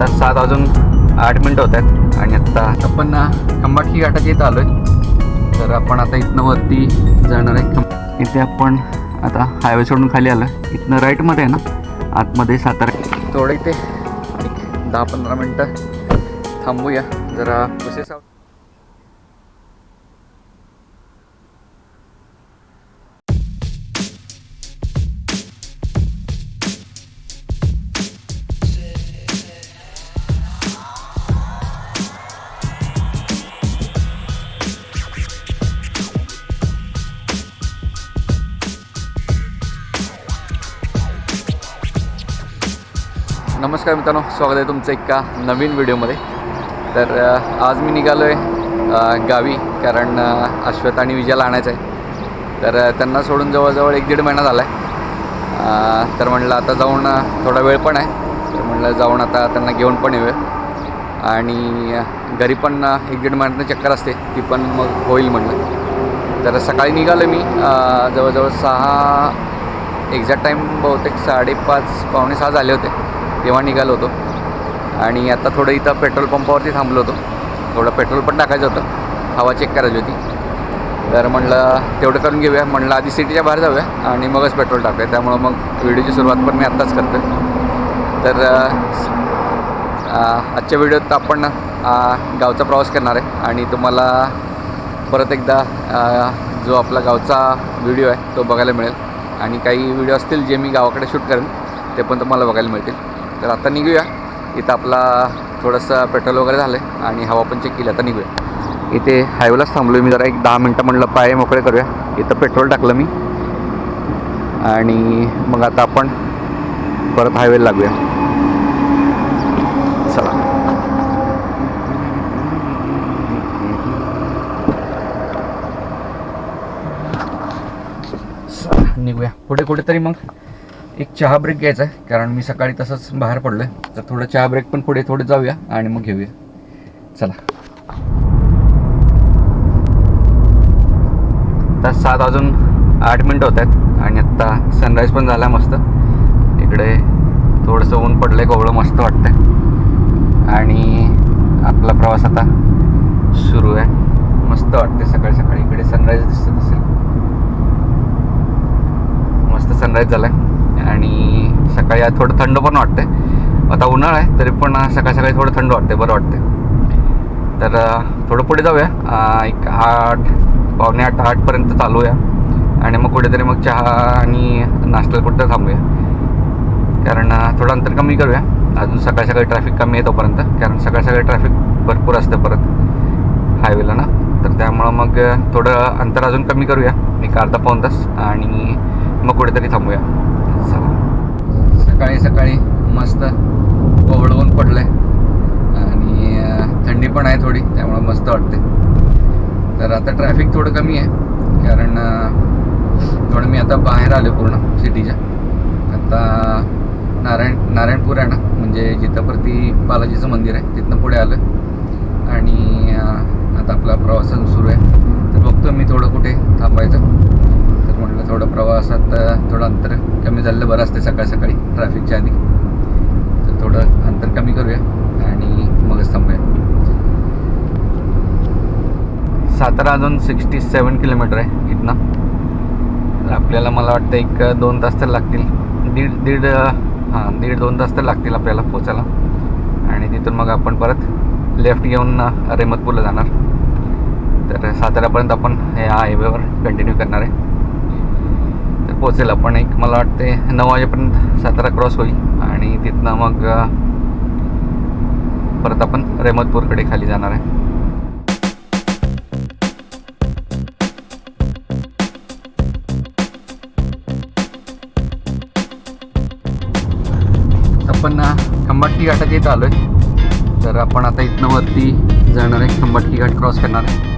आता सात वाजून आठ मिनटं होत आहेत. आणि आत्ता आपण खंबाटकी घाटाच्या इथं आलो आहे तर आपण आता इथनं वरती जाणार आहे. खंब इथे आपण आता हायवे सोडून खाली आलो इथनं राईटमध्ये आहे ना? आतमध्ये सातारा. थोडं इथे एक दहा पंधरा मिनटं थांबूया. जरा प्रोसेस नमस्कार मित्रांनो स्वागत आहे तुमचं एका नवीन व्हिडिओमध्ये. तर आज मी निघालो आहे गावी कारण अश्वत अश्वथ आणि विजयाला आणायचं आहे. तर त्यांना सोडून जवळजवळ एक दीड महिना झाला आहे तर म्हणलं आता जाऊन थोडा वेळ पण आहे. तर म्हणलं जाऊन आता त्यांना घेऊन पण येऊया. आणि घरी पण एक दीड महिन्यात चक्कर असते ती पण मग होईल म्हटलं तर सकाळी निघालो मी जवळजवळ सहा एक्झॅक्ट टाईम बहुतेक साडेपाच पावणे सहा झाले होते. तेव्हा निघालो होतो. आणि आता थोडं इथं पेट्रोल पंपावरती थांबलो होतो. थोडं पेट्रोल पण टाकायचं होतं. हवा चेक करायची होती. तर म्हणलं तेवढं करून घेऊया. म्हणलं आधी सिटीच्या बाहेर जाऊया आणि मगच पेट्रोल टाकूया. त्यामुळं मग व्हिडिओची सुरुवात पण मी आत्ताच करतो तर आजच्या व्हिडिओत आपण गावचा प्रवास करणार आहे. आणि तुम्हाला परत एकदा जो आपला गावचा व्हिडिओ आहे तो बघायला मिळेल. आणि काही व्हिडिओ असतील जे मी गावाकडे शूट करेन ते पण तुम्हाला बघायला मिळतील. तर आता निघूया. इथं आपला थोडंसं पेट्रोल वगैरे झालं आहे आणि हवा पण चेक केली. आता निघूया. इथे हायवेलाच थांबलो आहे मी जरा एक दहा मिनटं म्हणलं पाय मोकळे करूया. इथं पेट्रोल टाकलं मी. आणि मग आता आपण परत हायवेला लागूया. चला. चला, निघूया. पुढे कुठेतरी मग? एक चहा ब्रेक घ्यायचा आहे कारण मी सकाळी तसंच बाहेर पडलो आहे तर थोडं चहा ब्रेक पण पुढे थोडे जाऊया आणि मग घेऊया. चला. आता सात वाजून आठ मिनटं होत आहेत आणि आत्ता सनराईज पण झाला मस्त. इकडे थोडंसं ऊन पडलं आहे कोवळं मस्त वाटतंय. आणि आपला प्रवास आता सुरू आहे. मस्त वाटते सकाळी सकाळी. इकडे सनराईज दिसत असेल. मस्त सनराईज झाला आहे आणि सकाळी आज थोडं थंड पण वाटते आता उन्हाळा आहे तरी पण सकाळी सकाळी थोडं थंड वाटते बरं वाटते तर थोडं पुढे जाऊया. एक आठ पावणे आठ आठपर्यंत चालूया. आणि मग कुठेतरी मग चहा आणि नाश्त्याला कुठं थांबूया. कारण थोडं अंतर कमी करूया. अजून सकाळी सकाळी ट्रॅफिक कमी आहे तोपर्यंत. कारण सकाळी सकाळी ट्रॅफिक भरपूर असतं परत हायवेला ना. तर त्यामुळं मग थोडं अंतर अजून कमी करूया. एक अर्धा पाऊण तास आणि मग कुठेतरी थांबूया. सकाळी सकाळी मस्त कोवळं ऊन पडलं आहे आणि थंडी पण आहे थोडी त्यामुळं मस्त वाटते तर आता ट्रॅफिक थोडं कमी आहे कारण थोडं मी आता बाहेर आलो पूर्ण सिटीच्या. आता नारायण नारायणपूर आहे ना म्हणजे जिथंप्रती बालाजीचं मंदिर आहे तिथनं पुढे आलं आणि आता आपला प्रवास सुरू आहे. तर बघतो मी थोडं कुठे थांबायचं. म्हटलं थोडं प्रवासात थोडं अंतर कमी झालेलं बरं असते सकाळी सकाळी ट्रॅफिकच्या आधी. तर थोडं अंतर कमी करूया आणि मगच थांबूया. सातारा अजून सिक्स्टी सेवन किलोमीटर आहे इथनं. तर आपल्याला मला वाटतं एक दोन तास तर लागतील. दीड दीड हां दीड दोन तास तर लागतील आपल्याला पोचायला आणि तिथून मग आपण परत लेफ्ट घेऊन रेमतपूरला जाणार. तर साताऱ्यापर्यंत आपण ह्या हायवेवर कंटिन्यू करणार आहे. पोहोचेल. आपण एक मला वाटते नऊ वाजेपर्यंत सातारा क्रॉस होईल आणि तिथनं मग परत आपण रेमतपूरकडे खाली जाणार आहे. आपण खंबाटकी घाटाच्या इथं आलो आहे तर आपण आता इथनं वरती जाणार आहे. खंबाटकी घाट क्रॉस करणार आहे.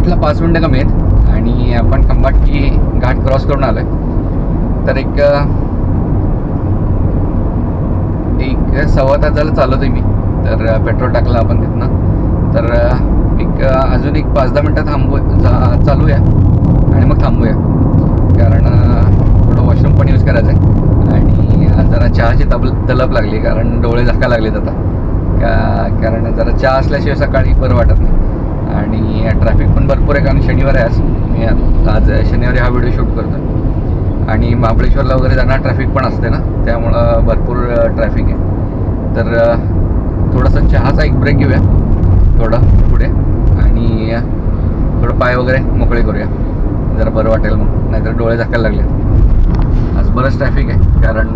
घाटला पाच मिनटं कमी आहेत आणि आपण खंबाटकी घाट क्रॉस करून आलो आहे तर एक एक सव्वा तास झालं मी. तर पेट्रोल टाकलं आपण तिथनं. तर एक अजून एक पाच दहा मिनटं थांबू जा- चालूया. आणि मग थांबूया. कारण थोडं वॉशरूम पण यूज करायचं आहे आणि जरा चहाची तब तलप लागली कारण डोळे झाका लागलेत आता. का कारण जरा चहा असल्याशिवाय सकाळी बरं वाटत नाही. आणि ट्रॅफिक पण भरपूर आहे कारण शनिवार आहे आज. मी आज शनिवारी हा व्हिडिओ शूट करतो आणि महाबळेश्वरला वगैरे जाणार ट्रॅफिक पण असते ना त्यामुळं भरपूर ट्रॅफिक आहे. तर थोडासा चहाचा एक ब्रेक घेऊया. थोडं पुढे. आणि थोडं पाय वगैरे मोकळे करूया. जरा बरं वाटेल मग नाहीतर डोळे झाकायला लागले. आज बरंच ट्रॅफिक आहे कारण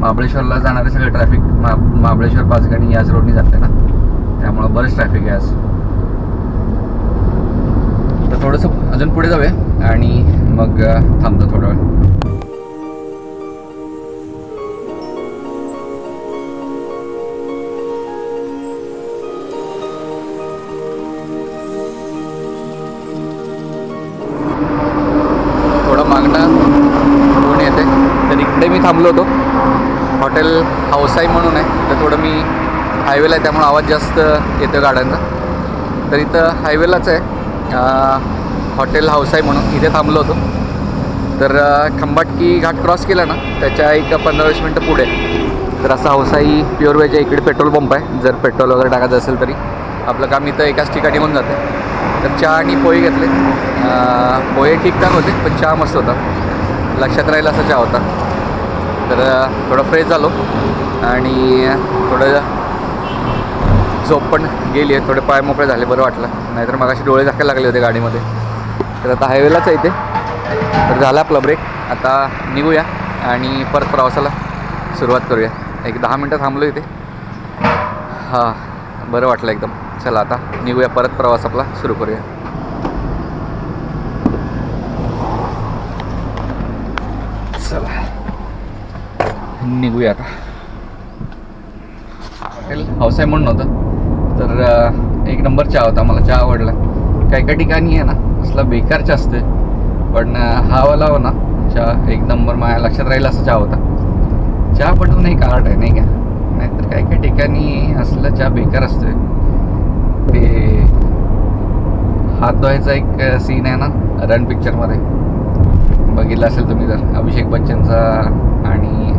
महाबळेश्वरला जाणारे सगळे ट्रॅफिक महा महाबळेश्वर पाचगणी याच रोडनी जाते ना. त्यामुळं बरंच ट्रॅफिक आहे आज. तर थोडंसं अजून पुढे जाऊया आणि मग थांबतो थोडा वेळ. थोडं मागणं येते. तर इकडे मी थांबलो होतो. हॉटेल हावसाई म्हणून आहे. तर थोडं मी हायवेला आहे त्यामुळे आवाज जास्त येतो गाड्यांचा. तर इथं हायवेलाच आहे. हॉटेल हॉटेल आहे म्हणून इथे थांबलो होतो. तर खंबाटकी घाट क्रॉस केला ना त्याच्या एक पंधरा वीस मिनटं पुढे. तर असं हौसाई प्युअर वेज आहे. इकडे पेट्रोल पंप आहे. जर पेट्रोल वगैरे टाकायचं असेल तरी. आपलं काम इथं एकाच ठिकाणी होऊन जातं. तर चहा आणि पोहे घेतले. पोहे ठीकठाक होते पण चहा मस्त होता. लक्षात राहील असा चहा होता. तर थोडं फ्रेश झालो. आणि थोडं झोप पण गेली आहे. थोडे पाय मोकळे झाले बरं वाटलं. नाहीतर मग असे डोळे झाकायला लागले होते गाडीमध्ये. तर आता हायवेलाच आहे ते तर झाला आपला ब्रेक आता निघूया आणि परत प्रवासाला सुरुवात करूया. एक दहा मिनटं थांबलो इथे. हां बरं वाटलं एकदम. चला आता निघूया परत प्रवास आपला सुरू करूया. चला. निघूया आता. हॉटेल हाऊस आहे म्हणून होतं. तर एक नंबर चहा होता मला चहा आवडला. काही काही ठिकाणी आहे ना असला बेकार चहा असते पण हा वाला हो ना चहा एक नंबर माझ्या लक्षात राहील असा चहा होता. चहा बनवून एक आर्ट आहे नाही का? नाहीतर काही काही ठिकाणी असलं चहा बेकार असते ते हात धुवायचा एक सीन आहे ना रन पिक्चरमध्ये बघितलं असेल तुम्ही जर अभिषेक बच्चनचा आणि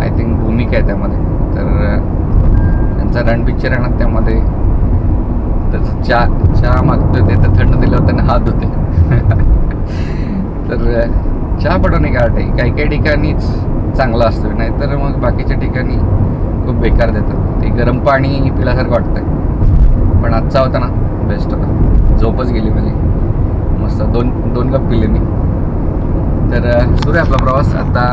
आय थिंक भूमिका आहे त्यामध्ये. तर त्यांचा रन पिक्चर आहे ना त्यामध्ये त्याचं चहा चहा मागतो ते तर थंड दिल्यावर होतं हात धुते तर चहा बनवणे का आहे काही काही ठिकाणीच चांगला असतो नाहीतर मग बाकीच्या ठिकाणी खूप बेकार देतात. ते गरम पाणी पिल्यासारखं वाटतंय. पण आजचा होता ना बेस्ट होता. झोपच गेली माझी. मस्त दोन दोन कप पिले मी. तर सुरू आहे आपला प्रवास. आता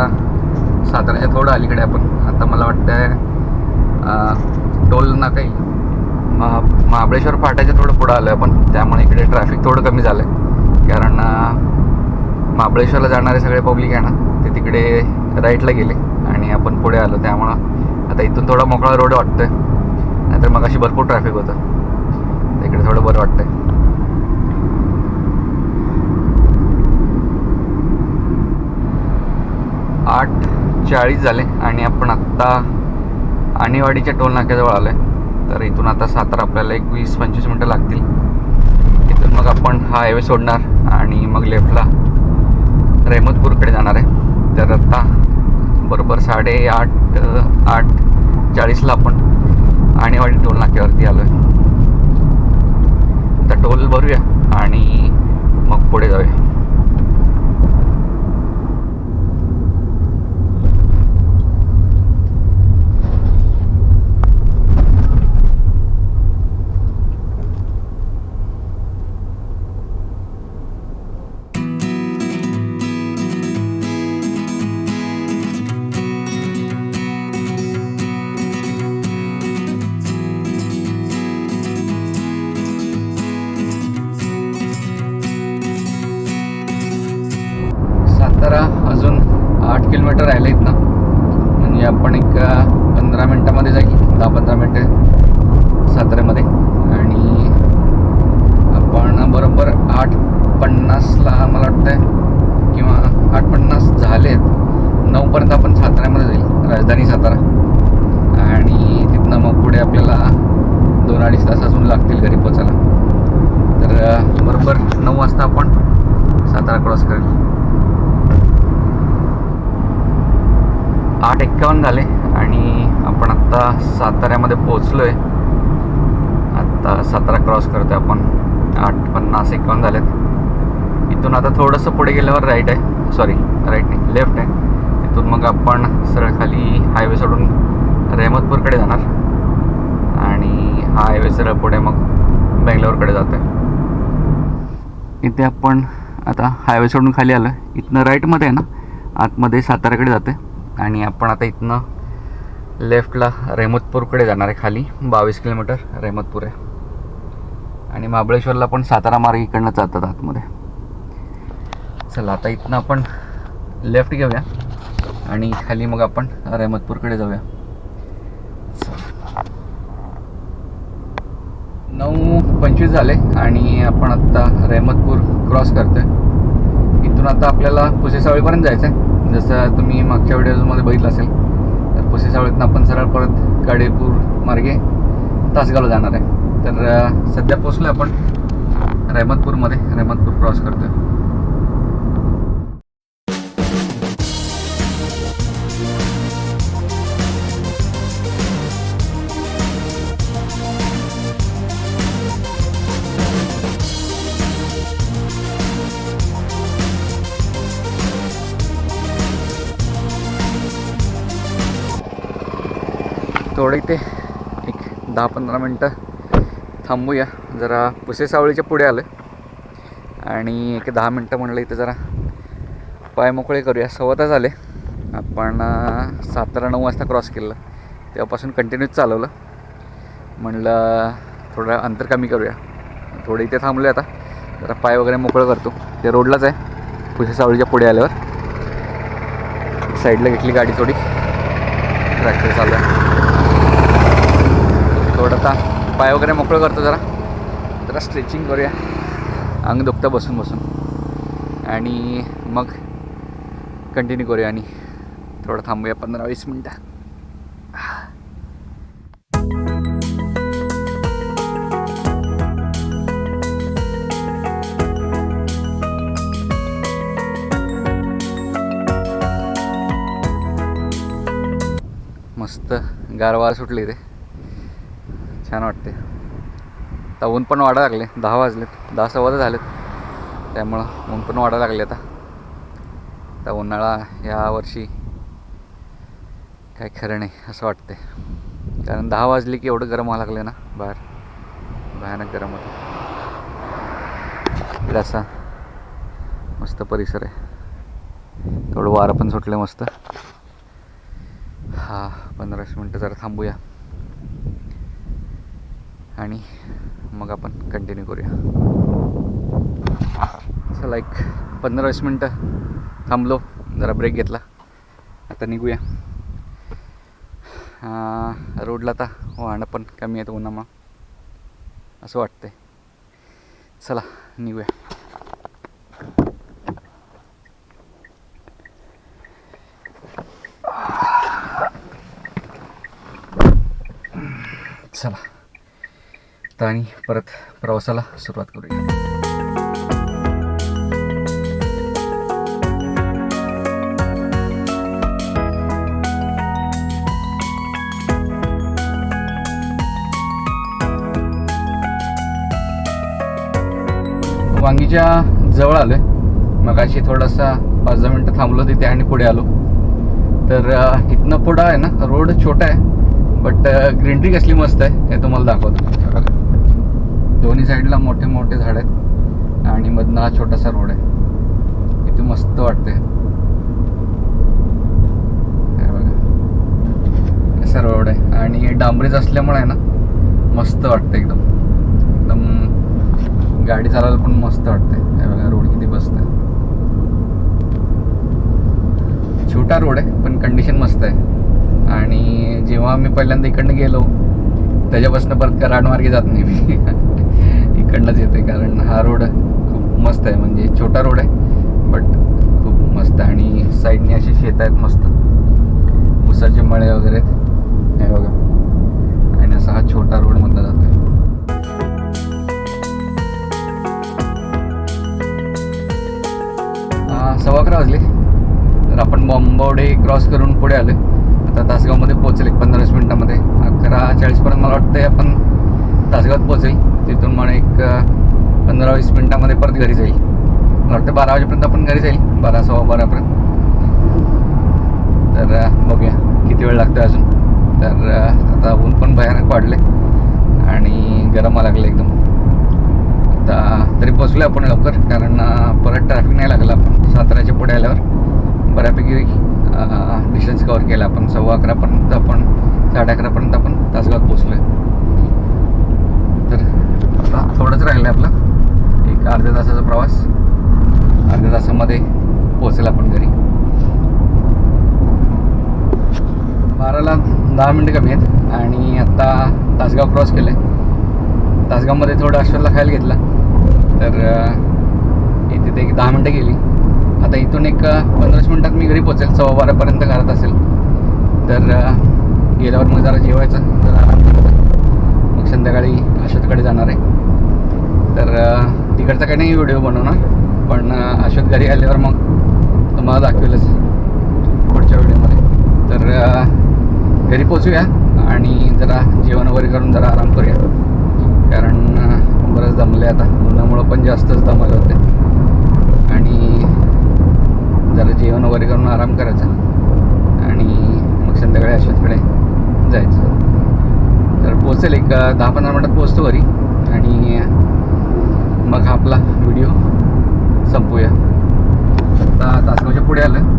साताऱ्याच्या थोडं अलीकडे आपण. आता मला वाटतं टोल नाका येईल महा महाबळेश्वर फाट्याच्या थोडं पुढं आलं आहे त्यामुळे इकडे ट्रॅफिक थोडं कमी झालं आहे कारण महाबळेश्वरला जाणारे सगळे पब्लिक आहे ना ते तिकडे राईटला गेले आणि आपण पुढे आलो. त्यामुळं आता इथून थोडा मोकळा रोड वाटतोय. नाहीतर मग अशी भरपूर ट्रॅफिक होतं. तिकडे थोडं बरं वाटतं आहे आठ चाळीस झाले आणि आपण आत्ता आणीवाडीच्या टोल नाक्याजवळ आलो आहे तर इथून आता सातारा आपल्याला एक वीस पंचवीस मिनटं लागतील. इथून मग आपण हा हायवे सोडणार आणि मग लेफ्टला रेहमतपूरकडे जाणार आहे. तर आता बरोबर साडेआठ आठ आठ चाळीसला आपण आणेवाडी टोल नाक्यावरती आलो आहे आता टोल भरूया आणि मग पुढे जाऊया. नऊपर्यंत आपण साताऱ्यामध्ये जाईल. राजधानी सातारा. आणि तिथनं मग पुढे आपल्याला दोन अडीच तास अजून लागतील घरी पोचायला. तर बरोबर नऊ वाजता आपण सातारा क्रॉस करेल. आठ एक्कावन्न झाले आणि आपण आत्ता साताऱ्यामध्ये पोचलो आहे आत्ता सातारा क्रॉस करतोय आपण. आठ पन्नास एक्कावन्न झालेत. इथून आता थोडंसं पुढे गेल्यावर राईट आहे. सॉरी राईट नाही लेफ्ट आहे. तिथून मग आपण सरळ खाली हायवे सोडून रेहमतपूरकडे जाणार. आणि हा हायवे सरळ पुढे मग बेंगलोरकडे जात आहे इथे आपण आता हायवे सोडून खाली आलो इथनं राईटमध्ये आहे ना आतमध्ये साताऱ्याकडे जाते आणि आपण आता इथनं लेफ्टला रेहमतपूरकडे जाणार आहे खाली. बावीस किलोमीटर रेहमतपूर. आहे आणि महाबळेश्वरला पण सातारा मार्ग इकडनं जातात आतमध्ये. चला आता इथनं आपण लेफ्ट घेऊया. आणि खाली मग आपण रेहमतपूरकडे जाऊया. नऊ पंचवीस झाले आणि आपण आत्ता रेहमतपूर क्रॉस करतोय. इथून आता आपल्याला पुसेसावळीपर्यंत जायचं आहे जसं तुम्ही मागच्या व्हिडिओमध्ये बघितलं असेल तर पुसेसावळीतनं आपण सरळ परत गाडेपूर मार्गे तासगावला जाणार आहे. तर सध्या पोचलो आपण रेहमतपूरमध्ये रेहमतपूर क्रॉस करतोय. थोडं इथे एक दहा पंधरा मिनटं थांबूया. जरा पुसे सावळीच्या पुढे आलं आणि एक दहा मिनटं म्हणलं इथं जरा पाय मोकळे करूया. सव्वा आले झाले. आपण सातारा नऊ वाजता क्रॉस केलं तेव्हापासून कंटिन्यूच चालवलं. म्हणलं थोडं अंतर कमी करूया. थोडं इथे थांबलो आता. जरा पाय वगैरे मोकळं करतो. ते रोडलाच आहे. पुसे सावळीच्या पुढे आल्यावर. साईडला घेतली गाडी थोडी. ट्रॅक्टर चालू आहे. थोडं आता पाय वगैरे मोकळं करतो जरा. जरा स्ट्रेचिंग करूया. अंग दुखतं बसून बसून. आणि मग कंटिन्यू करूया आणि थोडं थांबूया पंधरा वीस मिनटं. मस्त गारवा सुटली रे. छान वाटते. आता ऊन पण वाढायला लागले दहा वाजलेत दहा सव्वा झालेत. त्यामुळं ऊन पण वाढायला लागले आता. आता उन्हाळा या वर्षी काय खरं नाही असं वाटते कारण दहा वाजले की एवढं गरम व्हायला लागले ना बाहेर. भयानक गरम होतं. असा मस्त परिसर आहे. थोडं वारं पण सुटलं मस्त. हा पंधराशे मिनटं जरा थांबूया. आणि मग आपण कंटिन्यू करूया. चला एक पंधरा वीस मिनटं थांबलो जरा ब्रेक घेतला. आता निघूया. रोडला आता वाहनं पण कमी आहेत उन्हामुळं. असं वाटतंय. चला निघूया. चला. तर आणि परत प्रवासाला सुरुवात करूया. वांगीच्या जवळ आलोय. मगाशी थोडासा पाच दहा मिनटं थांबलो तिथे आणि पुढे आलो. तर इथनं पुढं आहे ना रोड छोटा आहे बट ग्रीनरी कसली मस्त आहे हे तुम्हाला दाखवतो. दोन्ही साईडला मोठे मोठे झाड आहेत. आणि मधनं हा छोटासा रोड आहे. इथे मस्त वाटते असा बघा. रोड आहे. आणि डांबरीच असल्यामुळे आहे ना मस्त वाटतं एकदम. एकदम गाडी चालवायला पण मस्त वाटते हे बघा रोड किती मस्त छोटा रोड आहे पण कंडिशन मस्त आहे. आणि जेव्हा मी पहिल्यांदा इकडनं गेलो त्याच्यापासून परत कराडमार्गे जात नाही मी. इकडनंच येते कारण हा रोड खूप मस्त आहे. म्हणजे छोटा रोड आहे बट खूप मस्त आहे. आणि साईडने अशी शेत आहेत मस्त. उसाचे मळे वगैरे आहेत. हे बघा. आणि असा हा छोटा रोड मधला जातो आहे सव्वा अकरा वाजले. तर आपण बॉम्बावडे क्रॉस करून पुढे आलो आता तासगावमध्ये पोहोचेल एक पंधरा वीस मिनटामध्ये. अकरा चाळीसपर्यंत मला वाटतं आपण तासगावात पोहोचेल. तिथून मग एक पंधरा वीस मिनटामध्ये परत घरी जाईल. मला वाटतं बारा वाजेपर्यंत आपण घरी जाईल. बारा सव्वा बारापर्यंत. तर बघूया किती वेळ लागतो अजून. तर आता ऊन पण भयानक वाढले आणि गरम लागले एकदम. आता तरी पोचलो आपण लवकर. कारण परत ट्रॅफिक नाही लागलं आपण. साताऱ्याच्या पुढे आल्यावर बऱ्यापैकी डिस्टन्स कवर केला आपण. सव्वा अकरापर्यंत आपण साडे अकरापर्यंत आपण तासगावात पोचलो आहे तर आता थोडंच राहिलं आहे आपलं. एक अर्ध्या तासाचा प्रवास. अर्ध्या तासामध्ये पोचेल आपण घरी. बाराला दहा मिनटं कमी आहेत आणि आत्ता तासगाव क्रॉस केलं आहे तासगावमध्ये थोडं अश्वतला खायला घेतला. तर इथे ते एक दहा मिनटं गेली. आता इथून एक पंधराच मिनटात मी घरी पोचेल सव्वा बारापर्यंत घरात असेल. तर गेल्यावर मग जरा जेवायचं. जरा आराम संध्याकाळी अश्वतकडे जाणार आहे. तर तिकडचा काही नाही व्हिडिओ बनवणार पण अशोक घरी आल्यावर मग तुम्हाला दाखवेलच पुढच्या व्हिडिओमध्ये. तर घरी पोचूया आणि जरा जेवण वगैरे करून जरा आराम करूया. कारण अं, बरंच दमले आता. उन्हामुळं पण जास्तच दमले होते. आणि जरा जेवण वगैरे करून आराम करायचा. आणि मग संध्याकाळी अश्वतकडे जायचं. पोचेल एक दहा पंधरा मिनटात पोचतो घरी. आणि मग हा आपला व्हिडिओ संपूया. आता तासगावच्या पुढे आलं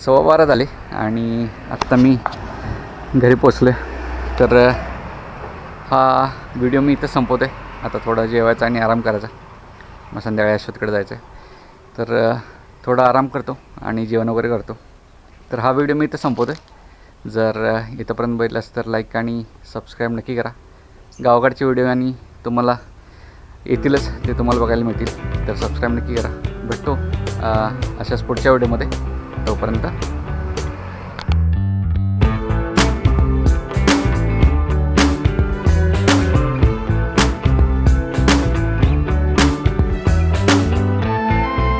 सव्वा बारा झाले आणि आत्ता मी घरी पोचलो आहे तर हा व्हिडिओ मी इथं संपवतो आहे आता थोडा जेवायचा आणि आराम करायचा. मग संध्याकाळी अश्वतकडे जायचं आहे तर थोडा आराम करतो आणि जेवण वगैरे करतो. तर हा व्हिडिओ मी इथं संपवतो आहे जर इथंपर्यंत बघितलास तर लाईक आणि सबस्क्राईब नक्की करा. गावाकडचे व्हिडिओ आणि तुम्हाला येतीलच ते तुम्हाला बघायला मिळतील. तर सबस्क्राईब नक्की करा. भेटतो अशाच पुढच्या व्हिडिओमध्ये तोपर्यंत